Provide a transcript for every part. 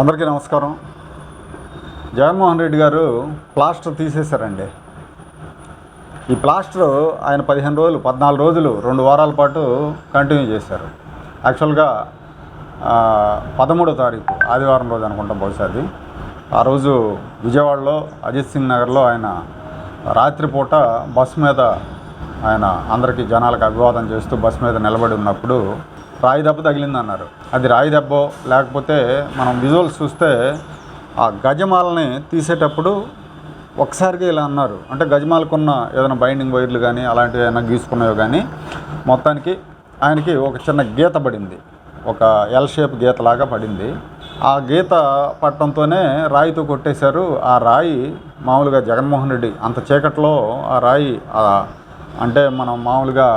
అందరికీ నమస్కారం. జగన్మోహన్ రెడ్డి గారు ప్లాస్టర్ తీసేశారండి. ఈ ప్లాస్టర్ ఆయన పదిహేను రోజులు పద్నాలుగు రోజులు రెండు వారాల పాటు కంటిన్యూ చేశారు. యాక్చువల్గా పదమూడో తారీఖు ఆదివారం రోజు అనుకుంటాం బహుశా అది. ఆ రోజు విజయవాడలో అజిత్ సింగ్ నగర్లో ఆయన రాత్రిపూట బస్సు మీద ఆయన అందరికీ జనాలకు అభివాదం చేస్తూ బస్సు మీద నిలబడి ఉన్నప్పుడు రాయి దెబ్బ తగిలిందన్నారు. అది రాయి దెబ్బ లేకపోతే మనం విజువల్స్ చూస్తే ఆ గజమాలని తీసేటప్పుడు ఒకసారిగా ఇలా అన్నారు. అంటే గజమాలకున్న ఏదైనా బైండింగ్ వైర్లు కానీ అలాంటివి ఏమైనా గీసుకున్నాయో కానీ మొత్తానికి ఆయనకి ఒక చిన్న గీత పడింది. ఒక ఎల్ షేప్ గీతలాగా పడింది. ఆ గీత పట్టడంతోనే రాయితో కొట్టేశారు. ఆ రాయి మామూలుగా జగన్మోహన్ రెడ్డి అంత చీకట్లో ఆ రాయి అంటే మనం మామూలుగా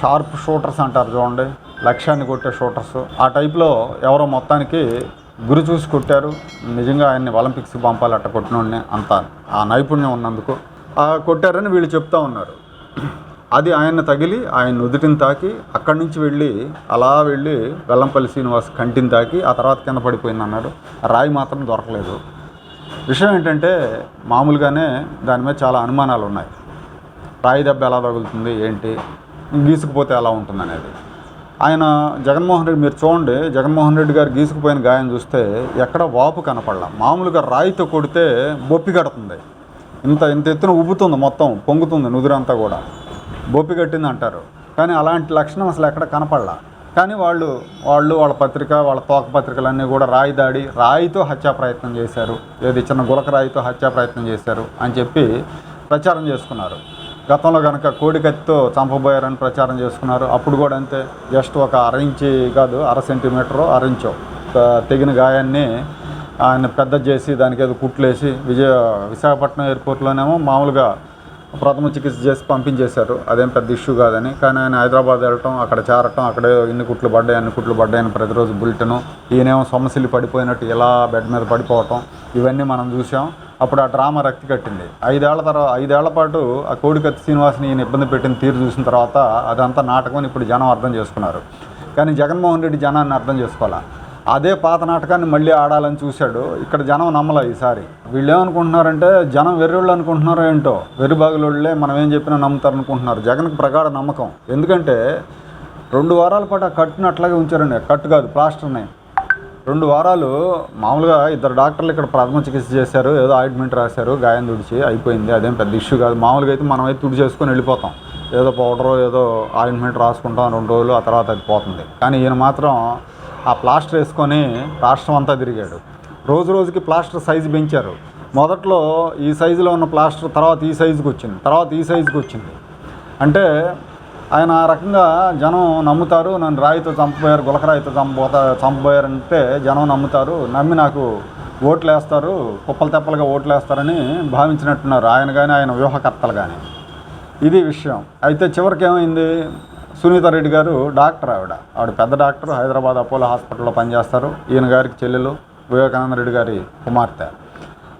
షార్ప్ షూటర్స్ అంటారు చూడండి. లక్ష్యాన్ని కొట్టే షూటర్స్. ఆ టైప్లో ఎవరో మొత్తానికి గురి చూసి కొట్టారు. నిజంగా ఆయన్ని ఒలింపిక్స్కి పంపాలి అట్ట కొట్టినోడిని అంత ఆ నైపుణ్యం ఉన్నందుకు. ఆ కొట్టారని వీళ్ళు చెప్తా ఉన్నారు. అది ఆయన తగిలి ఆయన నుదుటిని తాకి అక్కడి నుంచి వెళ్ళి అలా వెళ్ళి వెల్లంపల్లి శ్రీనివాస్ కంటిని తాకి ఆ తర్వాత కింద పడిపోయింది అన్నారు రాయి మాత్రం దొరకలేదు. విషయం ఏంటంటే మామూలుగానే దాని మీద చాలా అనుమానాలు ఉన్నాయి రాయి దెబ్బ ఎలా తగులుతుంది ఏంటి? గీసుకుపోతే ఎలా ఉంటుంది అనేది ఆయన జగన్మోహన్ రెడ్డి మీరు చూడండి జగన్మోహన్ రెడ్డి గారు గీసుకుపోయిన గాయం చూస్తే ఎక్కడ వాపు కనపడలా. మామూలుగా రాయితో కొడితే బొప్పి కడుతుంది. ఇంత ఇంత ఎత్తున ఉబ్బుతుంది మొత్తం పొంగుతుంది నుదురంతా కూడా. బొప్పి కట్టింది అంటారు. కానీ అలాంటి లక్షణం అసలు ఎక్కడ కనపడలా. కానీ వాళ్ళు వాళ్ళు వాళ్ళ పత్రిక వాళ్ళ తోక పత్రికలన్నీ కూడా రాయి దాడి రాయితో హత్యా ప్రయత్నం చేశారు. ఏది చిన్న గులక రాయితో హత్యా ప్రయత్నం చేశారు అని చెప్పి ప్రచారం చేసుకున్నారు. గతంలో కనుక కోడికత్తితో చంపబోయారని ప్రచారం చేసుకున్నారు. అప్పుడు కూడా అంతే. జస్ట్ ఒక అర ఇంచి కాదు అర సెంటీమీటరు అర ఇంచో తెగిన గాయాన్ని ఆయన పెద్ద చేసి దానికి ఏదో కుట్లేసి విజయ విశాఖపట్నం ఎయిర్పోర్ట్లోనేమో మామూలుగా ప్రథమ చికిత్స చేసి పంపించేశారు. అదేం పెద్ద ఇష్యూ కాదని. కానీ ఆయన హైదరాబాద్ వెళ్ళటం అక్కడ చేరటం అక్కడే ఇన్ని కుట్లు పడ్డాయి అన్ని కుట్లు పడ్డాయని ప్రతిరోజు బులెటిను. ఈయనేమో సొమ్మసిల్లి పడిపోయినట్టు ఇలా బెడ్ మీద పడిపోవటం ఇవన్నీ మనం చూసాం. అప్పుడు ఆ డ్రామా రక్తి కట్టింది. ఐదేళ్ళ తర్వాత ఐదేళ్ళ పాటు ఆ కోడికత్తి శ్రీనివాస్ని ఈయన ఇబ్బంది పెట్టిన తీరు చూసిన తర్వాత అదంతా నాటకం అని ఇప్పుడు జనం అర్థం చేసుకున్నారు. కానీ జగన్మోహన్ రెడ్డి జనాన్ని అర్థం చేసుకోవాలా? అదే పాత నాటకాన్ని మళ్ళీ ఆడాలని చూశాడు. ఇక్కడ జనం నమ్మలే ఈసారి. వీళ్ళు ఏమనుకుంటున్నారంటే జనం వెర్రోళ్ళు అనుకుంటున్నారో ఏంటో? వెర్రిబాగులోళ్ళే మనం ఏం చెప్పినా నమ్ముతారు అనుకుంటున్నారు జగన్కి ప్రగాఢ నమ్మకం. ఎందుకంటే రెండు వారాల పాటు ఆ కట్టును అట్లాగే ఉంచారండి కట్టు కాదు ప్లాస్టర్ని. రెండు వారాలు మామూలుగా ఇద్దరు డాక్టర్లు ఇక్కడ ప్రథమ చికిత్స చేశారు ఏదో ఆయింట్మెంట్ రాశారు గాయం తుడిచి అయిపోయింది అదేం పెద్ద ఇష్యూ కాదు. మామూలుగా అయితే మనం అయితే తుడి చేసుకొని వెళ్ళిపోతాం. ఏదో పౌడర్ ఏదో ఆయింట్మెంట్ రాసుకుంటాం రెండు రోజులు ఆ తర్వాత అది పోతుంది. కానీ ఈయన మాత్రం ఆ ప్లాస్టర్ వేసుకొని రాష్ట్రం అంతా తిరిగాడు. రోజు రోజుకి ప్లాస్టర్ సైజు పెంచారు. మొదట్లో ఈ సైజులో ఉన్న ప్లాస్టర్ తర్వాత ఈ సైజుకి వచ్చింది తర్వాత ఈ సైజుకి వచ్చింది. అంటే ఆయన ఆ రకంగా జనం నమ్ముతారు నన్ను రాయితో చంపబోయారు గులకరాయితో చంపబోతా చంపబోయారంటే జనం నమ్ముతారు నమ్మి నాకు ఓట్లు వేస్తారు కుప్పలు తెప్పలుగా ఓట్లు వేస్తారని భావించినట్టున్నారు. ఆయన కానీ ఆయన వ్యూహకర్తలు కానీ ఇది విషయం. అయితే చివరికి ఏమైంది? సునీత రెడ్డి గారు డాక్టర్ ఆవిడ. ఆవిడ పెద్ద డాక్టర్ హైదరాబాద్ అపోలో హాస్పిటల్లో పనిచేస్తారు. ఈయన గారికి చెల్లెలు వివేకానంద రెడ్డి గారి కుమార్తె.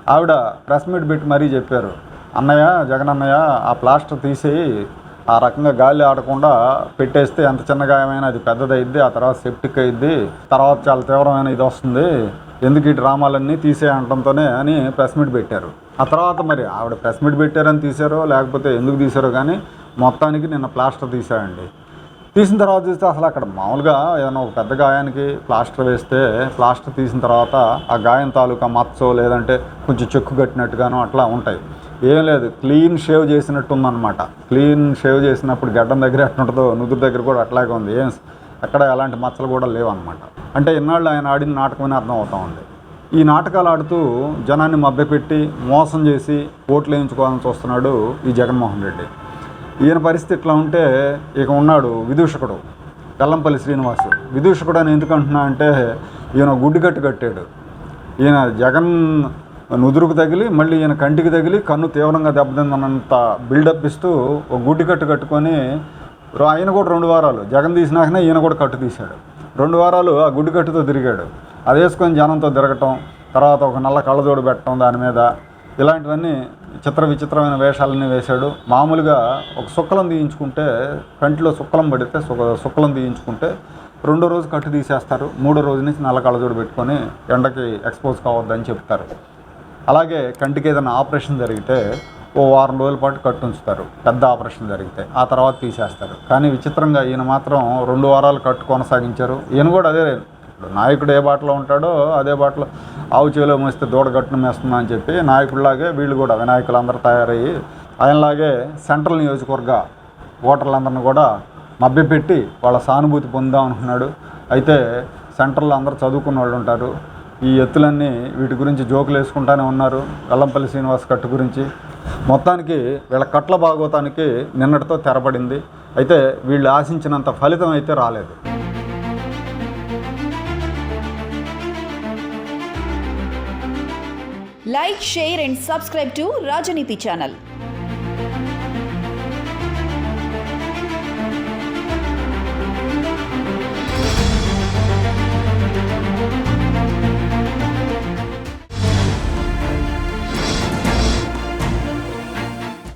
ఆవిడ ప్రెస్ మీట్ పెట్టి మరీ చెప్పారు. అన్నయ్య జగన్ అన్నయ్య ఆ ప్లాస్టర్ తీసి ఆ రకంగా గాలి ఆడకుండా పెట్టేస్తే ఎంత చిన్న గాయమైనా అది పెద్దదైద్ది ఆ తర్వాత సెప్టిక్ అయింది తర్వాత చాలా తీవ్రమైన ఇది వస్తుంది. ఎందుకు ఈ డ్రామాలన్నీ తీసేయడంతోనే అని ప్రెస్ మీట్ పెట్టారు. ఆ తర్వాత మరి ఆవిడ ప్రెస్ మీట్ పెట్టారని తీశారో లేకపోతే ఎందుకు తీశారో కానీ మొత్తానికి నిన్న ప్లాస్టర్ తీశారండి. తీసిన తర్వాత చూస్తే అసలు అక్కడ మామూలుగా ఏదైనా ఒక పెద్ద గాయానికి ప్లాస్టర్ వేస్తే ప్లాస్టర్ తీసిన తర్వాత ఆ గాయం తాలూకా మచ్చో లేదంటే కొంచెం చెక్కు కట్టినట్టుగానో అట్లా ఉంటాయి. ఏం లేదు. క్లీన్ షేవ్ చేసినట్టు అనమాట క్లీన్ షేవ్ చేసినప్పుడు గడ్డం దగ్గర ఎట్లా ఉంటుందో నుదురు దగ్గర కూడా అట్లాగే ఉంది. ఏం ఎక్కడ ఎలాంటి మచ్చలు కూడా లేవన్నమాట. అంటే ఇన్నాళ్ళు ఆయన ఆడిన నాటకమని అర్థం అవుతా ఉంది. ఈ నాటకాలు ఆడుతూ జనాన్ని మభ్యపెట్టి మోసం చేసి ఓట్లు వేయించుకోవాలని చూస్తున్నాడు ఈ జగన్మోహన్ రెడ్డి. ఈయన పరిస్థితి ఇట్లా ఉంటే ఇక ఉన్నాడు విదూషకుడు కల్లంపల్లి శ్రీనివాస్. విదూషకుడు అని ఎందుకు అంటున్నా అంటే ఈయన గుడ్డు కట్టు కట్టాడు. ఈయన జగన్ నుదురుకు తగిలి మళ్ళీ ఈయన కంటికి తగిలి కన్ను తీవ్రంగా దెబ్బతిందనంత బిల్డప్ ఇస్తూ ఒక గుడ్డి కట్టు కట్టుకొని ఆయన కూడా రెండు వారాలు. జగన్ తీసినాకనే ఈయన కూడా కట్టు తీశాడు. రెండు వారాలు ఆ గుడ్డి కట్టుతో తిరిగాడు. అది వేసుకొని జనంతో తిరగటం తర్వాత ఒక నల్ల కళ్ళజోడు పెట్టడం దాని మీద. ఇలాంటివన్నీ చిత్ర విచిత్రమైన వేషాలన్నీ వేశాడు. మామూలుగా ఒక శుక్లం తీయించుకుంటే కంటిలో శుక్లం పడితే సుక సుక్కలం తీయించుకుంటే రెండో రోజు కట్టు తీసేస్తారు. మూడో రోజు నుంచి నల్ల కళ్ళజోడు పెట్టుకొని ఎండకి ఎక్స్పోజ్ కావద్దని చెప్తారు. అలాగే కంటికి ఏదైనా ఆపరేషన్ జరిగితే ఓ వారం రోజుల పాటు కట్టు ఉంచుతారు. పెద్ద ఆపరేషన్ జరిగితే ఆ తర్వాత తీసేస్తారు. కానీ విచిత్రంగా ఈయన మాత్రం రెండు వారాలు కట్టు కొనసాగించారు. ఈయన కూడా అదే ఇప్పుడు నాయకుడు ఏ బాటలో ఉంటాడో అదే బాటలో ఆవు చేలో మోస్తే దూడ గట్టును అని చెప్పి నాయకుడిలాగే వీళ్ళు కూడా వినాయకులు అందరూ తయారయ్యి ఆయనలాగే సెంట్రల్ నియోజకవర్గ ఓటర్లందరిని కూడా మభ్యపెట్టి వాళ్ళ సానుభూతి పొందాం అనుకున్నాడు. అయితే సెంట్రల్లో అందరూ చదువుకున్న వాళ్ళు ఉంటారు. ఈ ఎత్తులన్నీ వీటి గురించి జోకులు వేసుకుంటానే ఉన్నారు. అల్లంపల్లి శ్రీనివాస్ కట్టు గురించి. మొత్తానికి వీళ్ళ కట్ల బాగోతానికి నిన్నటితో తెరపడింది అయితే వీళ్ళు ఆశించినంత ఫలితం అయితే రాలేదు. Like share and subscribe to Rajaneeti channel